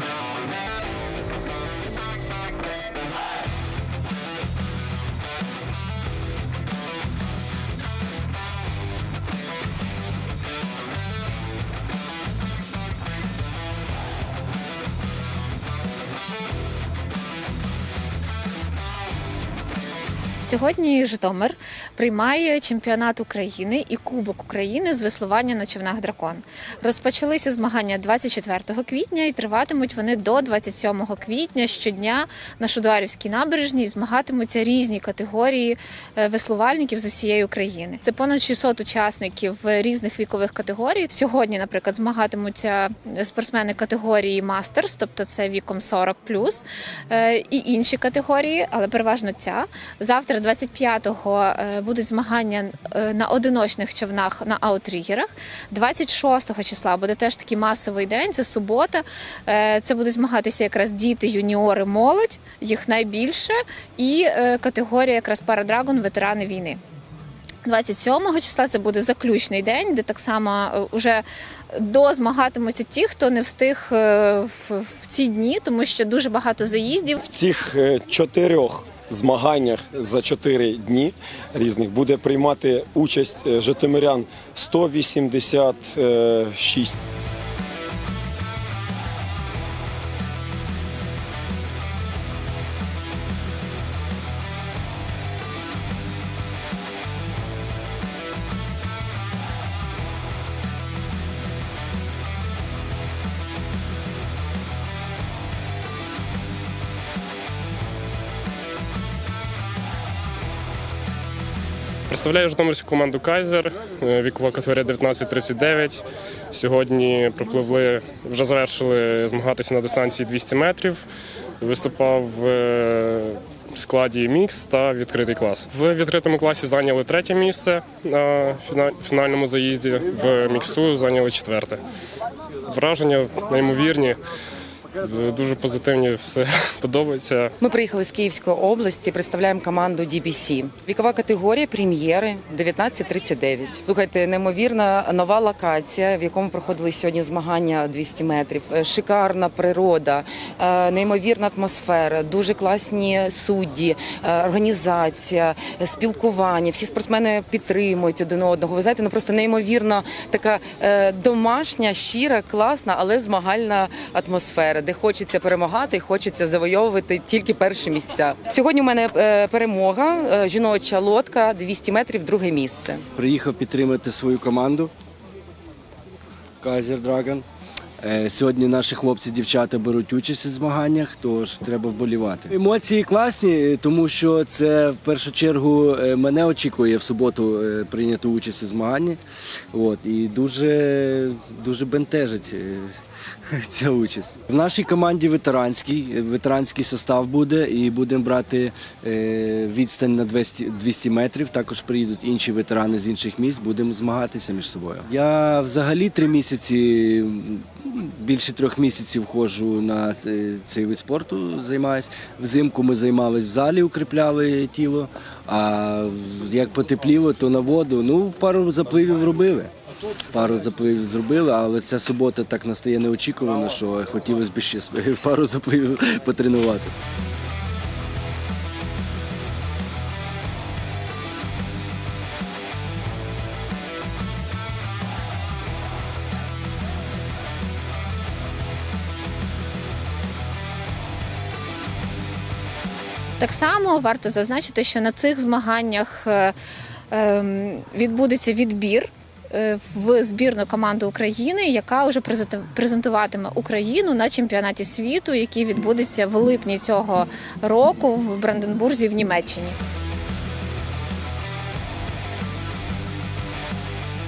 Bye. Сьогодні Житомир приймає чемпіонат України і Кубок України з веслування на човнах дракон. Розпочалися змагання 24 квітня і триватимуть вони до 27 квітня щодня на Шудуарівській набережній. Змагатимуться різні категорії е, веслувальників з усієї України. Це понад 600 учасників різних вікових категорій. Сьогодні, наприклад, змагатимуться спортсмени категорії мастерс, тобто це віком 40+, е, і інші категорії, але переважно ця. Завтра, 25-го, е, будуть змагання е, на одиночних човнах на аутрігерах. 26 числа буде теж такий масовий день. Це субота. Е, Це будуть змагатися якраз діти, юніори, молодь, їх найбільше, і категорія якраз Парадрагон, ветерани війни. 27 числа це буде заключний день, де так само вже дозмагатимуться ті, хто не встиг в, ці дні, тому що дуже багато заїздів. В цих чотирьох змаганнях за чотири дні різних буде приймати участь е, житомирян 186. Представляю Житомирську команду Кайзер, е, вікова категорія 19-39. Сьогодні пропливли, вже завершили змагатися на дистанції 200 метрів. Виступав в е, складі мікс та відкритий клас. В відкритому класі зайняли третє місце на фінальному заїзді. В міксу зайняли четверте. Враження неймовірні, дуже позитивні, все подобається. Ми приїхали з Київської області, представляємо команду DBC. Вікова категорія прем'єри 19-39. Слухайте, неймовірна нова локація, в якому проходили сьогодні змагання 200 метрів. Е, Шикарна природа, е, неймовірна атмосфера, дуже класні судді, е, організація, е, спілкування. Всі спортсмени підтримують один одного. Ви знаєте, ну просто неймовірно така е, домашня, щира, класна, але змагальна атмосфера, де хочеться перемагати, хочеться завойовувати тільки перші місця. Сьогодні у мене е, перемога, е, жіноча лодка, 200 метрів, друге місце. Приїхав підтримати свою команду Dragon. Е, Сьогодні наші хлопці, дівчата беруть участь у змаганнях, тож треба вболівати. Емоції класні, тому що це в першу чергу е, мене очікує в суботу прийняти участь у змаганні. От, і дуже, дуже бентежить ця участь. В нашій команді ветеранський, ветеранський состав буде, і будемо брати е, відстань на 200, 200 метрів. Також приїдуть інші ветерани з інших міст, будемо змагатися між собою. Я взагалі три місяці, більше трьох місяців ходжу на е, цей вид спорту, займаюся. Взимку ми займалися в залі, укріпляли тіло. А як потепліло, то на воду. Ну, пару запливів робили. Пару запливів зробили, але ця субота так настає неочікувано, що хотілося б ще пару запливів потренувати. Так само варто зазначити, що на цих змаганнях е, ем, відбудеться відбір. Е, В збірну команду України, яка вже презент- презентуватиме Україну на чемпіонаті світу, який відбудеться в липні цього року в Бранденбурзі в Німеччині.